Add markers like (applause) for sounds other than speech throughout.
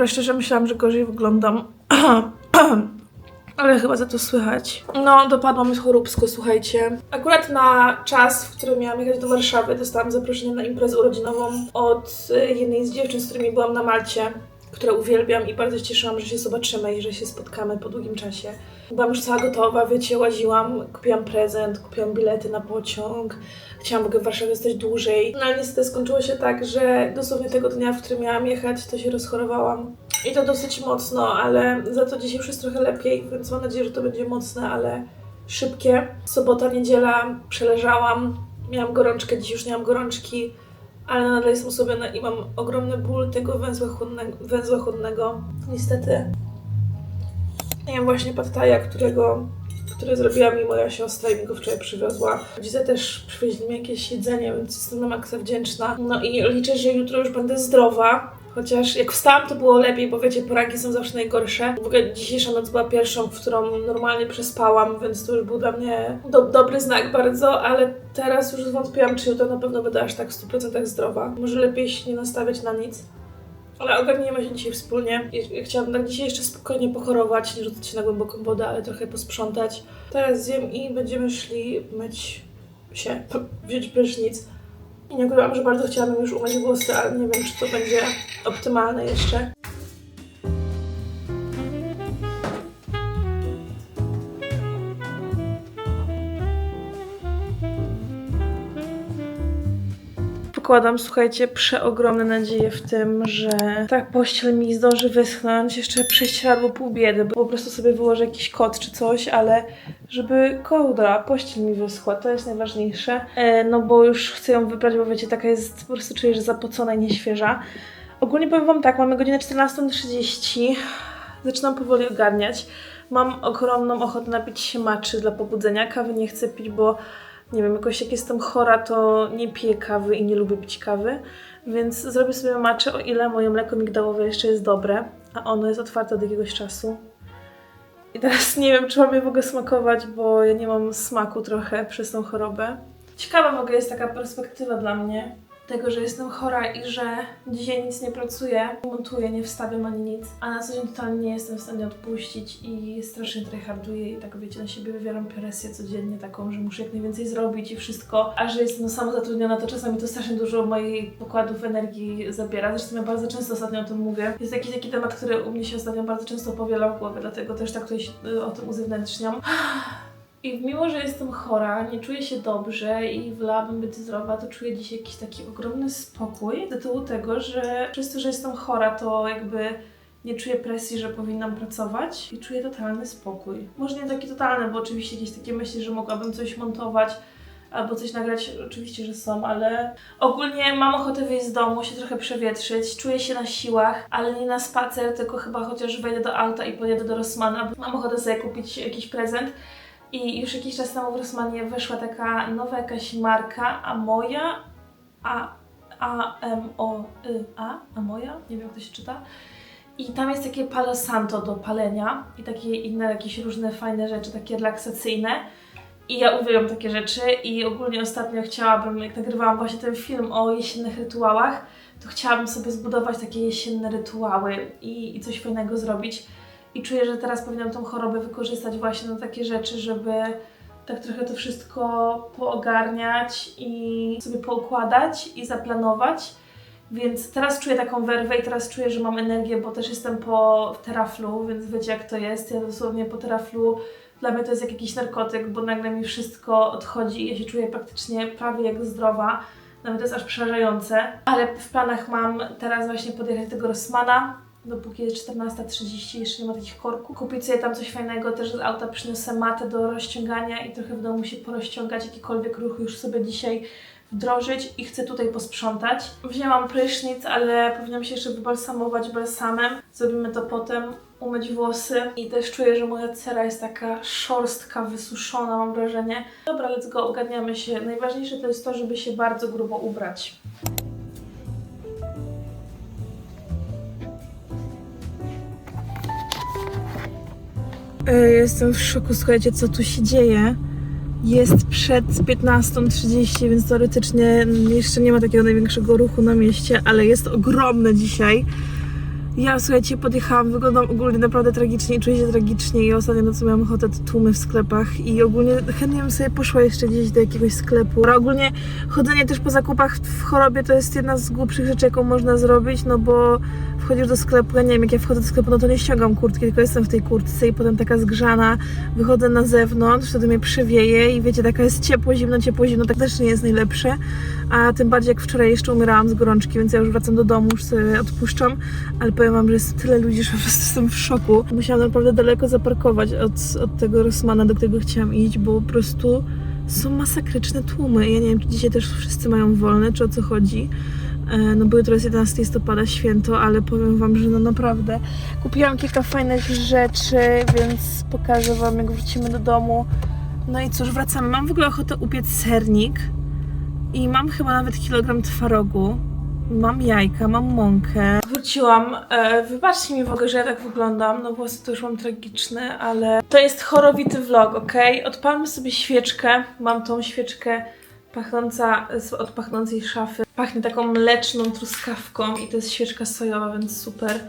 Dobra, szczerze myślałam, że gorzej wyglądam. (clears throat) Ale chyba za to słychać. No, dopadło mi choróbsko, słuchajcie. Akurat na czas, w którym miałam jechać do Warszawy, dostałam zaproszenie na imprezę urodzinową od y, jednej z dziewczyn, z którymi byłam na Malcie, które uwielbiam i bardzo się cieszyłam, że się zobaczymy i że się spotkamy po długim czasie. Byłam już cała gotowa, wiecie, łaziłam, kupiłam prezent, kupiłam bilety na pociąg. Chciałam w ogóle w Warszawie stać dłużej. No ale niestety skończyło się tak, że dosłownie tego dnia, w którym miałam jechać, to się rozchorowałam. I to dosyć mocno, ale za to dzisiaj już jest trochę lepiej, więc mam nadzieję, że to będzie mocne, ale szybkie. Sobota, niedziela przeleżałam, miałam gorączkę, dziś już nie mam gorączki, ale nadal jestem osłabiona i mam ogromny ból tego węzła chłodnego. Węzła chłodnego. Niestety. Jem właśnie pattaja, którego które zrobiła mi moja siostra i mi go wczoraj przywiozła. Rodzice też przywieźli mi jakieś jedzenie, więc jestem na maksa wdzięczna. No i liczę, że jutro już będę zdrowa. Chociaż jak wstałam, to było lepiej, bo wiecie, poranki są zawsze najgorsze. W ogóle dzisiejsza noc była pierwszą, w którą normalnie przespałam, więc to już był dla mnie do, dobry znak bardzo, ale teraz już zwątpiłam, czy jutro na pewno będę aż tak w 100% zdrowa. Może lepiej się nie nastawiać na nic. Ale ogarniemy się dzisiaj wspólnie. I- Chciałabym tak dzisiaj jeszcze spokojnie pochorować, nie rzucać się na głęboką wodę, ale trochę posprzątać. Teraz zjem i będziemy szli myć się, (laughs) wziąć prysznic. I nie ukrywam, że bardzo chciałabym już umyć włosy, ale nie wiem, czy to będzie optymalne jeszcze. Pokładam, słuchajcie, przeogromne nadzieje w tym, że ta pościel mi zdąży wyschnąć, jeszcze prześcieradło pół biedy, bo po prostu sobie wyłożę jakiś kot czy coś, ale żeby kołdra, pościel mi wyschła, to jest najważniejsze. E, no bo już chcę ją wybrać, bo wiecie, taka jest, po prostu czuję, że zapocona i nieświeża. Ogólnie powiem wam tak, mamy godzinę 14.30, zaczynam powoli ogarniać. Mam ogromną ochotę napić się maczy dla pobudzenia, kawy nie chcę pić, bo nie wiem, jakoś jak jestem chora, to nie piję kawy i nie lubię pić kawy, więc zrobię sobie maczę, o ile moje mleko migdałowe jeszcze jest dobre, a ono jest otwarte od jakiegoś czasu. I teraz nie wiem, czy mam je w ogóle smakować, bo ja nie mam smaku trochę przez tą chorobę. Ciekawa w ogóle jest taka perspektywa dla mnie, tego, że jestem chora i że dzisiaj nic nie pracuję, nie montuję, nie wstawiam ani nic, a na co dzień totalnie nie jestem w stanie odpuścić i strasznie tryharduję i tak wiecie, na siebie wywieram presję codziennie taką, że muszę jak najwięcej zrobić i wszystko, a że jestem samozatrudniona, to czasami to strasznie dużo mojej pokładów energii zabiera. Zresztą ja bardzo często ostatnio o tym mówię. Jest jakiś taki temat, który u mnie się ostatnio bardzo często powiela w głowie, dlatego też tak tutaj y, o tym uzewnętrzniam. (sighs) I mimo, że jestem chora, nie czuję się dobrze i wolałabym być zdrowa, to czuję dzisiaj jakiś taki ogromny spokój z tytułu tego, że przez to, że jestem chora, to jakby nie czuję presji, że powinnam pracować i czuję totalny spokój. Może nie taki totalny, bo oczywiście jakieś takie myśli, że mogłabym coś montować albo coś nagrać, oczywiście, że są, ale ogólnie mam ochotę wyjść z domu, się trochę przewietrzyć, czuję się na siłach, ale nie na spacer, tylko chyba chociaż wejdę do auta i pojadę do Rossmana, bo mam ochotę sobie kupić jakiś prezent. I już jakiś czas temu w Rossmanie wyszła taka nowa jakaś marka, a moja, a, a, m, o, y, a, a moja, nie wiem jak to się czyta. I tam jest takie Palo Santo do palenia i takie inne jakieś różne fajne rzeczy, takie relaksacyjne. I ja uwielbiam takie rzeczy i ogólnie ostatnio chciałabym, jak nagrywałam właśnie ten film o jesiennych rytuałach, to chciałabym sobie zbudować takie jesienne rytuały i, i coś fajnego zrobić. I czuję, że teraz powinnam tą chorobę wykorzystać właśnie na takie rzeczy, żeby tak trochę to wszystko poogarniać i sobie poukładać i zaplanować. Więc teraz czuję taką werwę i teraz czuję, że mam energię, bo też jestem po teraflu, więc wiecie jak to jest. Ja dosłownie po teraflu, dla mnie to jest jak jakiś narkotyk, bo nagle mi wszystko odchodzi i ja się czuję praktycznie prawie jak zdrowa. Dla mnie to jest aż przerażające. Ale w planach mam teraz właśnie podjechać tego Rossmana, dopóki jest 14.30, jeszcze nie ma takich korków. Kupić sobie tam coś fajnego, też z auta przyniosę matę do rozciągania i trochę w domu się porozciągać, jakikolwiek ruch już sobie dzisiaj wdrożyć i chcę tutaj posprzątać. Wzięłam prysznic, ale powinnam się jeszcze wybalsamować balsamem. Zrobimy to potem, umyć włosy i też czuję, że moja cera jest taka szorstka, wysuszona, mam wrażenie. Dobra, let's go, ogarniamy się. Najważniejsze to jest to, żeby się bardzo grubo ubrać. Jestem w szoku, słuchajcie, co tu się dzieje. Jest przed 15.30, więc teoretycznie jeszcze nie ma takiego największego ruchu na mieście, ale jest ogromne dzisiaj. Ja, słuchajcie, podjechałam, wyglądam ogólnie naprawdę tragicznie i czuję się tragicznie i ostatnio nocy miałam ochotę te tłumy w sklepach i ogólnie chętnie bym sobie poszła jeszcze gdzieś do jakiegoś sklepu. A ogólnie chodzenie też po zakupach w chorobie to jest jedna z głupszych rzeczy, jaką można zrobić, no bo wchodzisz do sklepu, ja nie wiem, jak ja wchodzę do sklepu, no to nie ściągam kurtki, tylko jestem w tej kurtce i potem taka zgrzana, wychodzę na zewnątrz, wtedy mnie przewieje i wiecie, taka jest ciepło, zimno, ciepło, zimno, tak też nie jest najlepsze, a tym bardziej jak wczoraj jeszcze umierałam z gorączki, więc ja już wracam do domu, już sobie odpuszczam, ale powiem wam, że jest tyle ludzi, że po prostu jestem w szoku. Musiałam naprawdę daleko zaparkować od, od tego Rossmana, do którego chciałam iść, bo po prostu są masakryczne tłumy. Ja nie wiem, czy dzisiaj też wszyscy mają wolne, czy o co chodzi. E, No jutro jest 11 listopada, święto, ale powiem wam, że no naprawdę kupiłam kilka fajnych rzeczy, więc pokażę wam, jak wrócimy do domu. No i cóż, wracamy. Mam w ogóle ochotę upiec sernik i mam chyba nawet kilogram twarogu. Mam jajka, mam mąkę. Wróciłam. E, wybaczcie mi w ogóle, że ja tak wyglądam. No włosy to już mam tragiczne, ale to jest chorowity vlog, ok? Odpalmy sobie świeczkę. Mam tą świeczkę pachnąca od pachnącej szafy. Pachnie taką mleczną truskawką i to jest świeczka sojowa, więc super.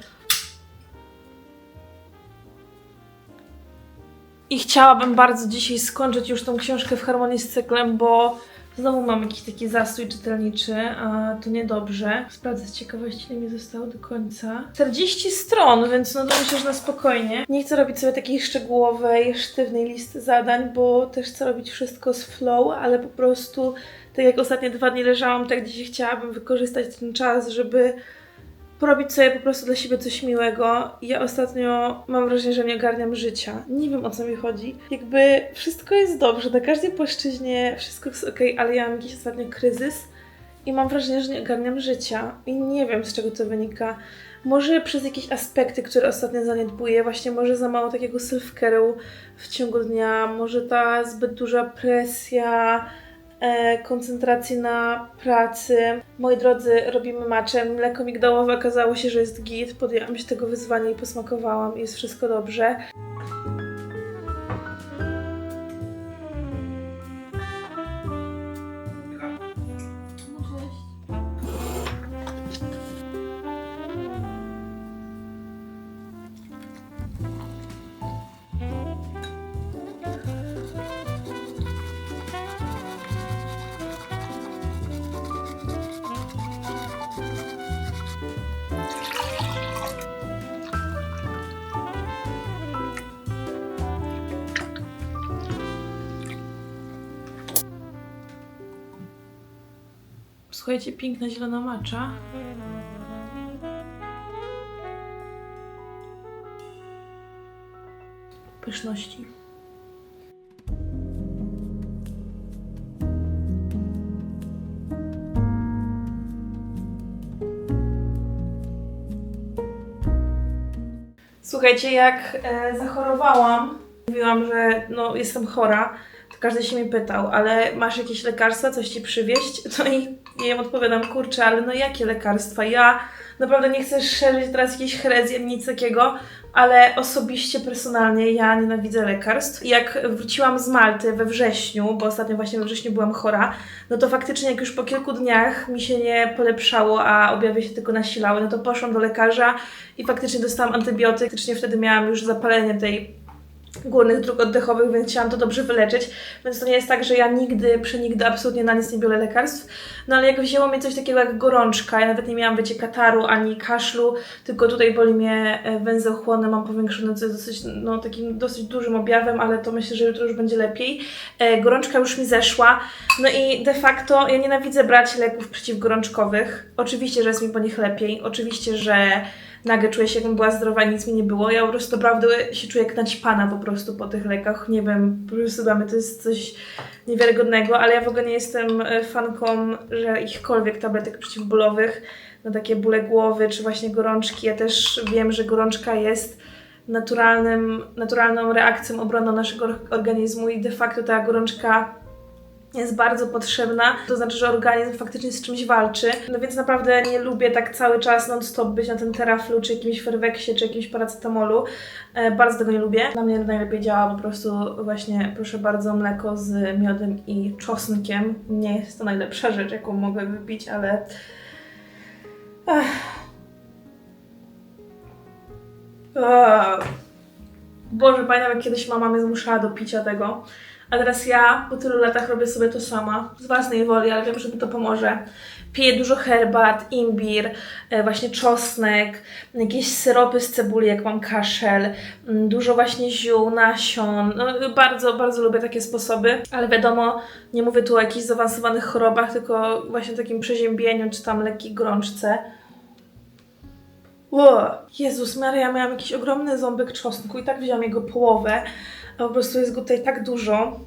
I chciałabym bardzo dzisiaj skończyć już tą książkę w harmonii z cyklem, bo znowu mam jakiś taki zastój czytelniczy, a to niedobrze. Sprawdzę z ciekawości, ile mi zostało do końca. 40 stron, więc no to myślę, że na spokojnie. Nie chcę robić sobie takiej szczegółowej, sztywnej listy zadań, bo też chcę robić wszystko z flow, ale po prostu tak jak ostatnie dwa dni leżałam, tak dzisiaj chciałabym wykorzystać ten czas, żeby porobić sobie po prostu dla siebie coś miłego. Ja ostatnio mam wrażenie, że nie ogarniam życia. Nie wiem o co mi chodzi. Jakby wszystko jest dobrze, na każdej płaszczyźnie wszystko jest ok, ale ja mam jakiś ostatnio kryzys i mam wrażenie, że nie ogarniam życia. I nie wiem z czego to wynika. Może przez jakieś aspekty, które ostatnio zaniedbuję, właśnie może za mało takiego self-care'u w ciągu dnia, może ta zbyt duża presja, koncentracji na pracy. Moi drodzy, robimy maczem. Mleko migdałowe okazało się, że jest git. Podjęłam się tego wyzwania i posmakowałam. Jest wszystko dobrze. Słuchajcie, piękna zielona macza. Pyszności. Słuchajcie, jak e, zachorowałam, mówiłam, że no, jestem chora, to każdy się mnie pytał, ale masz jakieś lekarstwa, coś ci przywieźć? No i ja im odpowiadam, kurczę, ale no jakie lekarstwa? Ja naprawdę nie chcę szerzyć teraz jakiejś herezji, nic takiego, ale osobiście, personalnie ja nienawidzę lekarstw. Jak wróciłam z Malty we wrześniu, bo ostatnio właśnie we wrześniu byłam chora, no to faktycznie jak już po kilku dniach mi się nie polepszało, a objawy się tylko nasilały, no to poszłam do lekarza i faktycznie dostałam antybiotyk. Faktycznie wtedy miałam już zapalenie tej górnych dróg oddechowych, więc chciałam to dobrze wyleczyć. Więc to nie jest tak, że ja nigdy, przenigdy absolutnie na nic nie biorę lekarstw. No ale jak wzięło mnie coś takiego jak gorączka, ja nawet nie miałam, wiecie, kataru ani kaszlu, tylko tutaj boli mnie e, węzeł chłonny, mam powiększony, co jest dosyć, no takim dosyć dużym objawem, ale to myślę, że jutro już będzie lepiej. E, gorączka już mi zeszła, no i de facto ja nienawidzę brać leków przeciwgorączkowych. Oczywiście, że jest mi po nich lepiej, oczywiście, że nagle czuję się, jakbym była zdrowa, nic mi nie było. Ja po prostu naprawdę się czuję jak naćpana po prostu po tych lekach. Nie wiem, po prostu dla mnie to jest coś niewiarygodnego, ale ja w ogóle nie jestem e, fanką że jakichkolwiek tabletek przeciwbólowych na takie bóle głowy czy właśnie gorączki. Ja też wiem, że gorączka jest naturalnym, naturalną reakcją obronną naszego or- organizmu i de facto ta gorączka jest bardzo potrzebna, to znaczy, że organizm faktycznie z czymś walczy. No więc naprawdę nie lubię tak cały czas non-stop być na tym teraflu, czy jakimś ferweksie, czy jakimś paracetamolu. E, bardzo tego nie lubię. Na mnie najlepiej działa po prostu właśnie, proszę bardzo, mleko z miodem i czosnkiem. Nie jest to najlepsza rzecz, jaką mogę wypić, ale... Boże, pamiętam jak kiedyś mama mnie zmuszała do picia tego. A teraz ja po tylu latach robię sobie to sama, z własnej woli, ale wiem, że mi to pomoże. Piję dużo herbat, imbir, e, właśnie czosnek, jakieś syropy z cebuli, jak mam kaszel, dużo właśnie ziół, nasion. No, bardzo, bardzo lubię takie sposoby, ale wiadomo, nie mówię tu o jakichś zaawansowanych chorobach, tylko właśnie takim przeziębieniu czy tam lekkiej gorączce. Ło, Jezus Maria, miałam jakiś ogromny ząbek czosnku i tak wziąłam jego połowę, po prostu jest go tutaj tak dużo.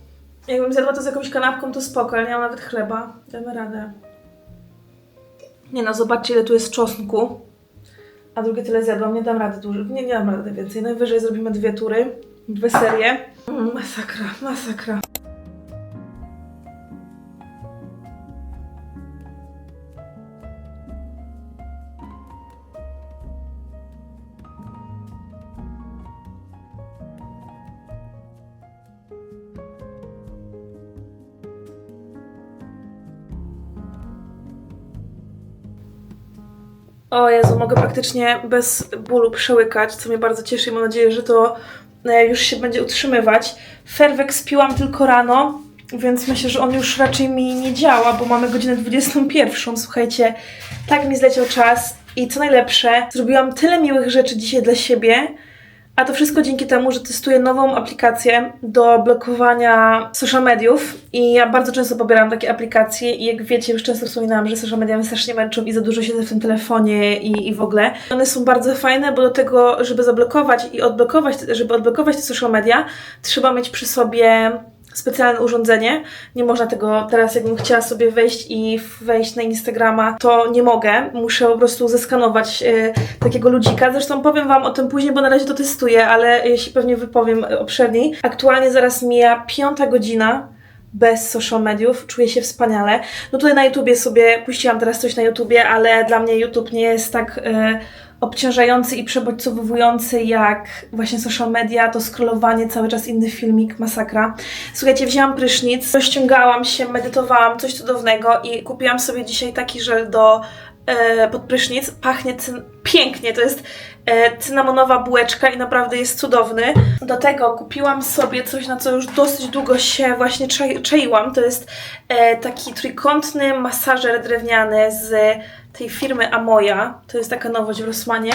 Jakbym zjadła to z jakąś kanapką, to spoko, ale nie mam nawet chleba. Damy radę. Nie no, zobaczcie ile tu jest czosnku. A drugie tyle zjadłam, nie dam rady dużo. Nie, nie dam rady więcej. Najwyżej zrobimy dwie tury, dwie serie. Mm, masakra, masakra. O Jezu, mogę praktycznie bez bólu przełykać, co mnie bardzo cieszy i mam nadzieję, że to e, już się będzie utrzymywać. Ferwek spiłam tylko rano, więc myślę, że on już raczej mi nie działa, bo mamy godzinę 21. Słuchajcie, tak mi zleciał czas i co najlepsze, zrobiłam tyle miłych rzeczy dzisiaj dla siebie, a to wszystko dzięki temu, że testuję nową aplikację do blokowania social mediów i ja bardzo często pobieram takie aplikacje i jak wiecie, już często wspominałam, że social media mnie strasznie męczą i za dużo siedzę w tym telefonie i, i w ogóle. One są bardzo fajne, bo do tego, żeby zablokować i odblokować, żeby odblokować te social media, trzeba mieć przy sobie specjalne urządzenie. Nie można tego teraz, jakbym chciała sobie wejść i wejść na Instagrama, to nie mogę. Muszę po prostu zeskanować y, takiego ludzika. Zresztą powiem Wam o tym później, bo na razie to testuję, ale jeśli pewnie wypowiem y, obszerniej. Aktualnie zaraz mija piąta godzina bez social mediów, czuję się wspaniale. No tutaj na YouTubie sobie puściłam teraz coś na YouTubie, ale dla mnie YouTube nie jest tak e, obciążający i przebodźcowujący jak właśnie social media, to scrollowanie, cały czas inny filmik, masakra. Słuchajcie, wzięłam prysznic, rozciągałam się, medytowałam, coś cudownego i kupiłam sobie dzisiaj taki żel do e. Pachnie pięknie, to jest e, cynamonowa bułeczka i naprawdę jest cudowny. Do tego kupiłam sobie coś, na co już dosyć długo się właśnie czai- czaiłam. To jest e, taki trójkątny masażer drewniany z tej firmy Amoya. To jest taka nowość w Rossmanie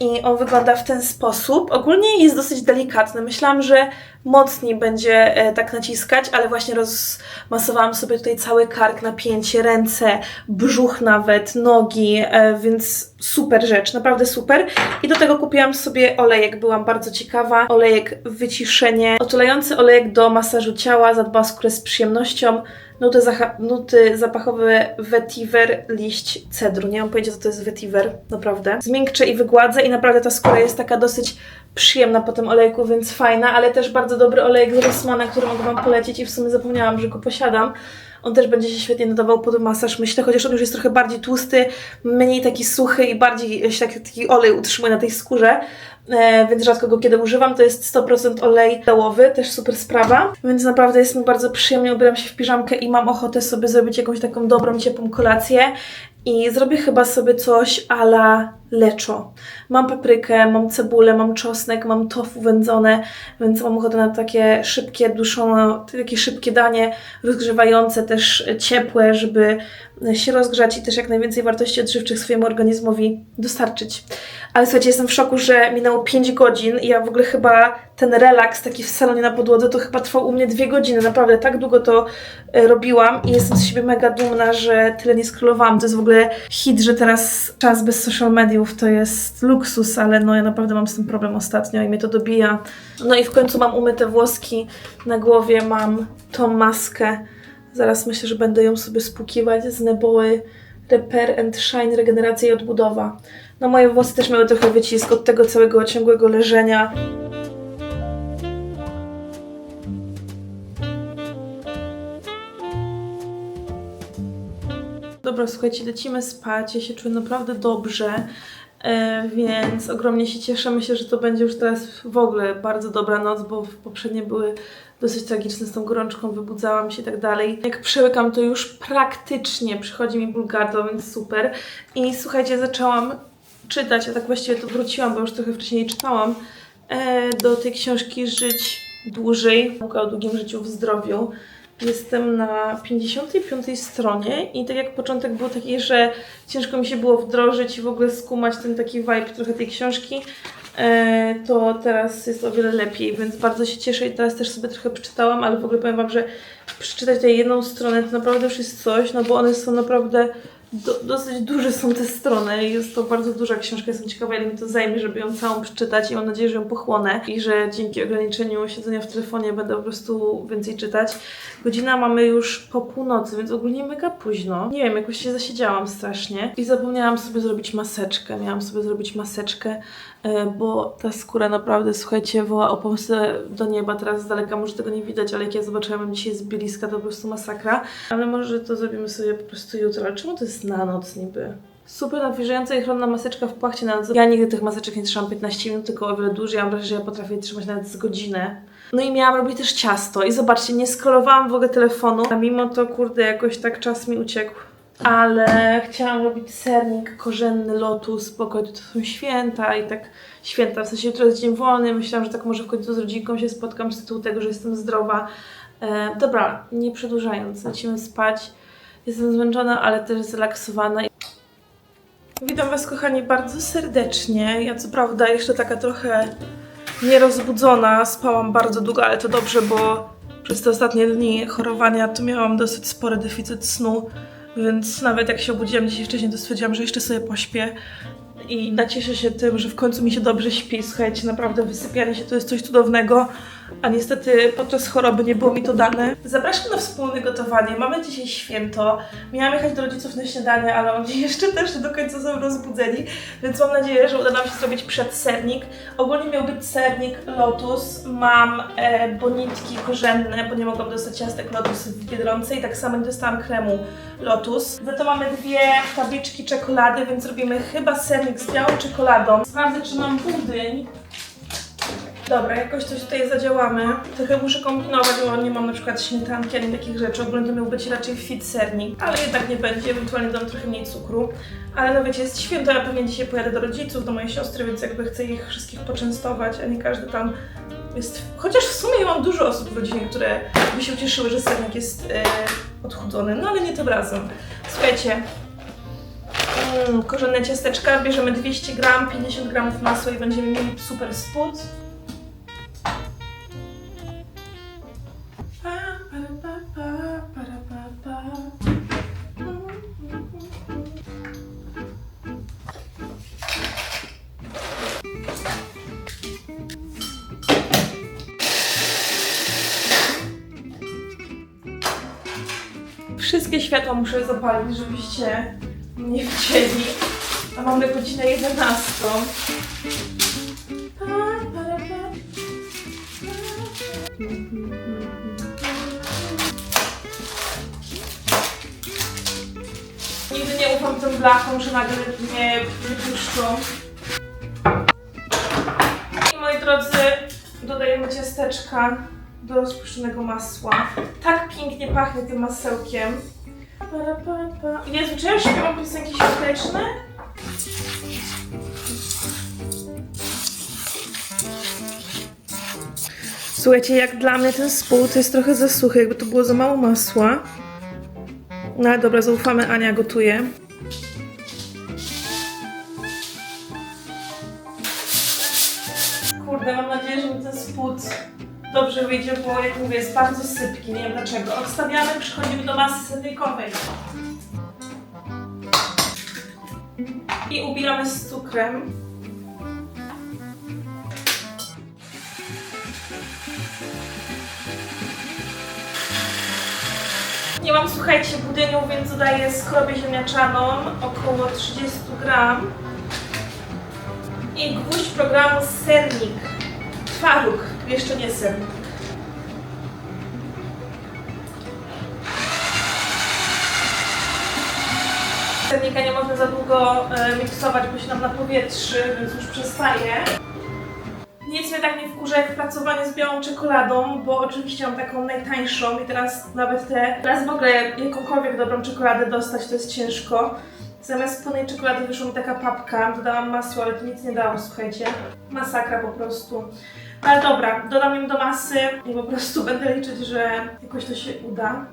i on wygląda w ten sposób. Ogólnie jest dosyć delikatny. Myślałam, że mocniej będzie e, tak naciskać, ale właśnie rozmasowałam sobie tutaj cały kark, napięcie, ręce, brzuch nawet, nogi, e, więc super rzecz, naprawdę super. I do tego kupiłam sobie olejek, byłam bardzo ciekawa. Olejek wyciszenie, otulający olejek do masażu ciała, zadba skórę z przyjemnością. Nuty, nuty zapachowe vetiver, liść cedru. Nie mam pojęcia, co to jest vetiver, naprawdę. Zmiękczę i wygładzę i naprawdę ta skóra jest taka dosyć przyjemna po tym olejku, więc fajna, ale też bardzo dobry olejek z Rossmana, który mogę Wam polecić i w sumie zapomniałam, że go posiadam. On też będzie się świetnie nadawał pod masaż, myślę, chociaż on już jest trochę bardziej tłusty, mniej taki suchy i bardziej się taki, taki olej utrzymuje na tej skórze, więc rzadko go kiedy używam. To jest 100% olej dałowy, też super sprawa, więc naprawdę jest mi bardzo przyjemnie, ubieram się w piżamkę i mam ochotę sobie zrobić jakąś taką dobrą, ciepłą kolację i zrobię chyba sobie coś a la leczo. Mam paprykę, mam cebulę, mam czosnek, mam tofu wędzone, więc mam ochotę na takie szybkie, duszone, takie szybkie danie, rozgrzewające, też ciepłe, żeby się rozgrzać i też jak najwięcej wartości odżywczych swojemu organizmowi dostarczyć. Ale słuchajcie, jestem w szoku, że minęło 5 godzin i ja w ogóle chyba ten relaks taki w salonie na podłodze to chyba trwał u mnie 2 godziny. Naprawdę tak długo to e, robiłam i jestem z siebie mega dumna, że tyle nie skrolowałam. To jest w ogóle hit, że teraz czas bez social mediów to jest luksus, ale no ja naprawdę mam z tym problem ostatnio i mnie to dobija. No i w końcu mam umyte włoski na głowie, mam tą maskę. Zaraz myślę, że będę ją sobie spłukiwać z Neboły Repair and Shine Regeneracja i Odbudowa. No moje włosy też miały trochę wycisk od tego całego ciągłego leżenia. Dobra, słuchajcie, lecimy spać. Ja się czuję naprawdę dobrze, e, więc ogromnie się cieszę. Myślę, że to będzie już teraz w ogóle bardzo dobra noc, bo poprzednie były dosyć tragiczne z tą gorączką, wybudzałam się i tak dalej. Jak przełykam, to już praktycznie przychodzi mi ból gardła, więc super. I słuchajcie, zaczęłam czytać, a tak właściwie to wróciłam, bo już trochę wcześniej czytałam, e, do tej książki Żyć dłużej, nauka o długim życiu w zdrowiu. Jestem na 55 stronie i tak jak początek był taki, że ciężko mi się było wdrożyć i w ogóle skumać ten taki vibe trochę tej książki, e, to teraz jest o wiele lepiej, więc bardzo się cieszę i teraz też sobie trochę przeczytałam, ale w ogóle powiem Wam, że przeczytać tę jedną stronę to naprawdę już jest coś, no bo one są naprawdę do, dosyć duże są te strony. Jest to bardzo duża książka. Jestem ciekawa, ile mi to zajmie, żeby ją całą przeczytać i mam nadzieję, że ją pochłonę i że dzięki ograniczeniu siedzenia w telefonie będę po prostu więcej czytać. Godzina mamy już po północy, więc ogólnie mega późno. Nie wiem, jakoś się zasiedziałam strasznie i zapomniałam sobie zrobić maseczkę. Miałam sobie zrobić maseczkę, e, bo ta skóra naprawdę, słuchajcie, woła o pomstę do nieba. Teraz z daleka może tego nie widać, ale jak ja zobaczyłam dzisiaj z bliska, to po prostu masakra. Ale może to zrobimy sobie po prostu jutro. Ale czemu to jest na noc niby? Super nawilżająca i chronna maseczka w płachcie na noc. Ja nigdy tych maseczek nie trzymam 15 minut, tylko o wiele dłużej. Ja mam wrażenie, że ja potrafię je trzymać nawet z godzinę. No i miałam robić też ciasto. I zobaczcie, nie skrolowałam w ogóle telefonu, a mimo to, kurde, jakoś tak czas mi uciekł. Ale chciałam robić sernik korzenny, lotus, bo to są święta i tak święta, w sensie jutro jest dzień wolny, myślałam, że tak może w końcu z rodzinką się spotkam z tytułu tego, że jestem zdrowa. E, dobra, nie przedłużając, lecimy spać. Jestem zmęczona, ale też zrelaksowana. Witam Was, kochani, bardzo serdecznie. Ja, co prawda, jeszcze taka trochę nierozbudzona. Spałam bardzo długo, ale to dobrze, bo przez te ostatnie dni chorowania to miałam dosyć spory deficyt snu, więc nawet jak się obudziłam dzisiaj wcześniej, to stwierdziłam, że jeszcze sobie pośpię. I nacieszę się tym, że w końcu mi się dobrze śpi. Słuchajcie, naprawdę wysypianie się to jest coś cudownego, a niestety podczas choroby nie było mi to dane. Zapraszam na wspólne gotowanie. Mamy dzisiaj święto. Miałam jechać do rodziców na śniadanie, ale oni (laughs) jeszcze też do końca są rozbudzeni, więc mam nadzieję, że uda nam się zrobić przedsernik. Ogólnie miał być sernik Lotus. Mam e, bonitki korzenne, bo nie mogłam dostać ciastek Lotus w Biedronce i tak samo nie dostałam kremu Lotus. Za to mamy dwie tabliczki czekolady, więc robimy chyba sernik z białą czekoladą. Sprawdzę, czy mam budyń. Dobra, jakoś coś tutaj zadziałamy. Trochę muszę kombinować, bo nie mam na przykład śmietanki ani takich rzeczy. Ogólnie to miał być raczej fit sernik, ale jednak nie będzie. Ewentualnie dam trochę mniej cukru. Ale no wiecie, jest święto, ja pewnie dzisiaj pojadę do rodziców, do mojej siostry, więc jakby chcę ich wszystkich poczęstować, a nie każdy tam jest... Chociaż w sumie mam dużo osób w rodzinie, które by się ucieszyły, że sernik jest e, odchudzony, no ale nie tym razem. Słuchajcie, Mm, korzenne ciasteczka, bierzemy 200 gram, 50 gramów masła i będziemy mieli super spód. Muszę zapalić, żebyście nie widzieli. A mamy godzinę 11. Pa, para, pa. Nigdy nie ufam tym blachom, że nagle mnie wypuszczą. I moi drodzy, dodajemy ciasteczka do rozpuszczonego masła. Tak pięknie pachnie tym masełkiem. Para, pa, pa. Jezu, czy śpiewam piosenki świąteczne? Słuchajcie, jak dla mnie ten spół to jest trochę za suchy, jakby to było za mało masła. No ale dobra, zaufamy, Ania gotuje. Dobrze wyjdzie, bo jak mówię, jest bardzo sypki, nie wiem dlaczego. Odstawiamy, przechodzimy do masy sernikowej. I ubieramy z cukrem. Nie mam, słuchajcie, budyniu, więc dodaję skrobię ziemniaczaną, około 30 gram. I gwóźdź programu sernik. Twaróg, jeszcze nie sernik. Sernika nie można za długo e, miksować, bo się nam napowietrzy, więc już przestaje. Nic mnie tak nie wkurza jak pracowanie z białą czekoladą, bo oczywiście mam taką najtańszą i teraz nawet te, teraz w ogóle jakąkolwiek dobrą czekoladę dostać to jest ciężko. Zamiast pełnej czekolady wyszła mi taka papka, dodałam masło, ale to nic nie dało, słuchajcie. Masakra po prostu. Ale dobra, dodam ją do masy i po prostu (laughs) będę liczyć, że jakoś to się uda.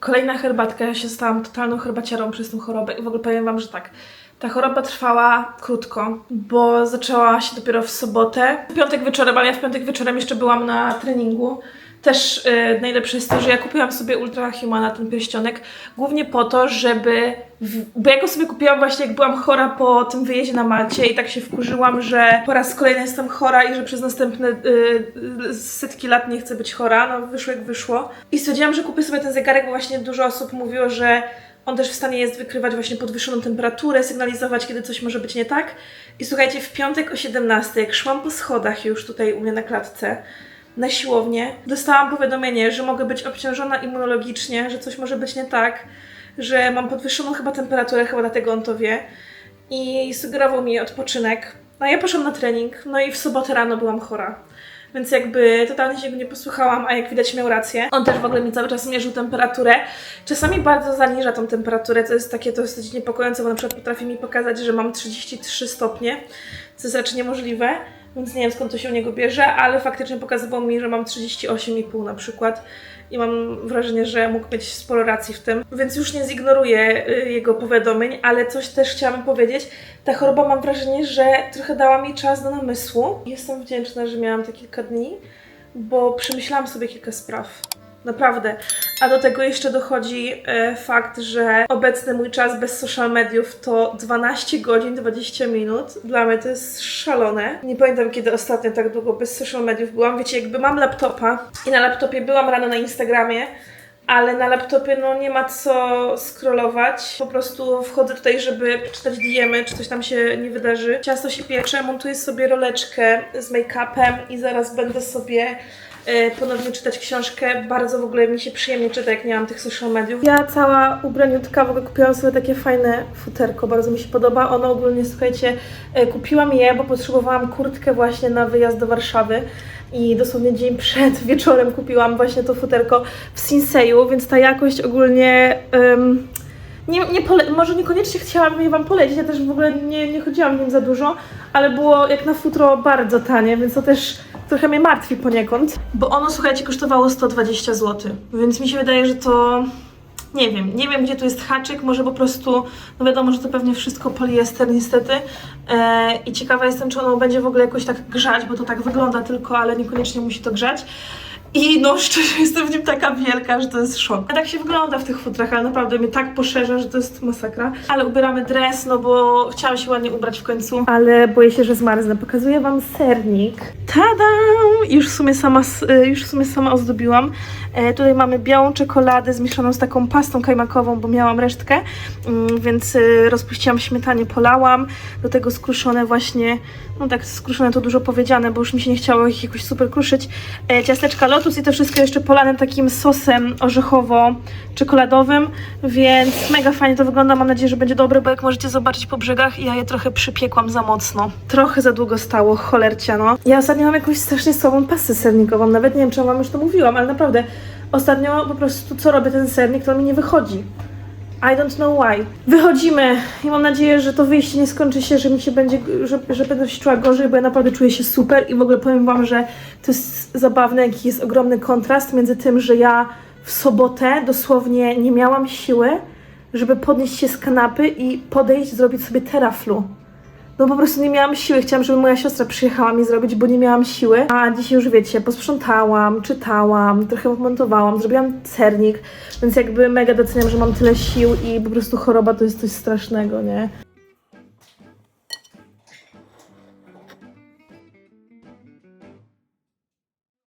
Kolejna herbatka. Ja się stałam totalną herbaciarą przez tą chorobę i w ogóle powiem Wam, że tak. Ta choroba trwała krótko, bo zaczęła się dopiero w sobotę. W piątek wieczorem, ale ja w piątek wieczorem jeszcze byłam na treningu. Też yy, najlepsze jest to, że ja kupiłam sobie Ultra Humana, ten pierścionek, głównie po to, żeby. W, bo ja go sobie kupiłam właśnie jak byłam chora po tym wyjeździe na Malcie i tak się wkurzyłam, że po raz kolejny jestem chora i że przez następne yy, setki lat nie chcę być chora. No wyszło jak wyszło. I stwierdziłam, że kupię sobie ten zegarek, bo właśnie dużo osób mówiło, że on też w stanie jest wykrywać właśnie podwyższoną temperaturę, sygnalizować, kiedy coś może być nie tak. I słuchajcie, w piątek o 17, jak szłam po schodach już tutaj u mnie na klatce, na siłownię, dostałam powiadomienie, że mogę być obciążona immunologicznie, że coś może być nie tak, że mam podwyższoną chyba temperaturę, chyba dlatego on to wie. I sugerował mi odpoczynek. No ja poszłam na trening, no i w sobotę rano byłam chora. Więc jakby totalnie się go nie posłuchałam, a jak widać miał rację. On też w ogóle mi cały czas mierzył temperaturę. Czasami bardzo zaniża tą temperaturę, co jest takie dosyć niepokojące, bo na przykład potrafi mi pokazać, że mam 33 stopnie, co jest raczej niemożliwe. Więc nie wiem skąd to się u niego bierze, ale faktycznie pokazywał mi, że mam 38,5 na przykład. I mam wrażenie, że mógł mieć sporo racji w tym, więc już nie zignoruję y, jego powiadomień, ale coś też chciałam powiedzieć. Ta choroba mam wrażenie, że trochę dała mi czas do namysłu. Jestem wdzięczna, że miałam te kilka dni, bo przemyślałam sobie kilka spraw. Naprawdę. A do tego jeszcze dochodzi e, fakt, że obecny mój czas bez social mediów to 12 godzin 20 minut. Dla mnie to jest szalone. Nie pamiętam kiedy ostatnio tak długo bez social mediów byłam. Wiecie, jakby mam laptopa i na laptopie byłam rano na Instagramie, ale na laptopie no nie ma co scrollować. Po prostu wchodzę tutaj, żeby czytać diemy, czy coś tam się nie wydarzy. Ciasto się piecze, montuję sobie roleczkę z make-upem i zaraz będę sobie ponownie czytać książkę. Bardzo w ogóle mi się przyjemnie czyta, jak nie mam tych social mediów. Ja cała ubraniutka, w ogóle kupiłam sobie takie fajne futerko, bardzo mi się podoba. Ono ogólnie, słuchajcie, e, kupiłam je, bo potrzebowałam kurtkę właśnie na wyjazd do Warszawy. I dosłownie dzień przed (laughs) wieczorem kupiłam właśnie to futerko w Sinseju, więc ta jakość ogólnie... em, nie, nie może niekoniecznie chciałabym je Wam polecić, ja też w ogóle nie, nie chodziłam nim za dużo, ale było jak na futro bardzo tanie, więc to też trochę mnie martwi poniekąd. Bo ono, słuchajcie, kosztowało 120 zł, więc mi się wydaje, że to... Nie wiem, nie wiem gdzie tu jest haczyk, może po prostu, no wiadomo, że to pewnie wszystko poliester niestety e, i ciekawa jestem, czy ono będzie w ogóle jakoś tak grzać, bo to tak wygląda tylko, ale niekoniecznie musi to grzać. I no szczerze (laughs) jestem w nim taka wielka, że to jest szok. A tak się wygląda w tych futrach, ale naprawdę mnie tak poszerza, że to jest masakra. Ale ubieramy dres, no bo chciałam się ładnie ubrać w końcu, ale boję się, że zmarznę. Pokazuję wam sernik. Tadam! Już w sumie sama, y, już w sumie sama ozdobiłam. E, tutaj mamy białą czekoladę zmieszaną z taką pastą kajmakową, bo miałam resztkę, mm, więc y, rozpuściłam śmietanie, polałam. Do tego skruszone właśnie, no tak skruszone to dużo powiedziane, bo już mi się nie chciało ich jakoś super kruszyć. E, ciasteczka I to wszystko jeszcze polane takim sosem orzechowo-czekoladowym, więc mega fajnie to wygląda. Mam nadzieję, że będzie dobre, bo jak możecie zobaczyć po brzegach, ja je trochę przypiekłam za mocno. Trochę za długo stało, cholercia no. Ja ostatnio mam jakąś strasznie słabą pasę sernikową, nawet nie wiem, czy wam już to mówiłam, ale naprawdę ostatnio po prostu co robię ten sernik, to mi nie wychodzi. I don't know why. Wychodzimy i mam nadzieję, że to wyjście nie skończy się, że mi się będzie, że, że będę się czuła gorzej, bo ja naprawdę czuję się super i w ogóle powiem wam, że to jest zabawne, jaki jest ogromny kontrast między tym, że ja w sobotę dosłownie nie miałam siły, żeby podnieść się z kanapy i podejść, zrobić sobie teraflu. No po prostu nie miałam siły. Chciałam, żeby moja siostra przyjechała mi zrobić, bo nie miałam siły. A dzisiaj już wiecie, posprzątałam, czytałam, trochę montowałam, zrobiłam cernik, więc jakby mega doceniam, że mam tyle sił i po prostu choroba to jest coś strasznego, nie?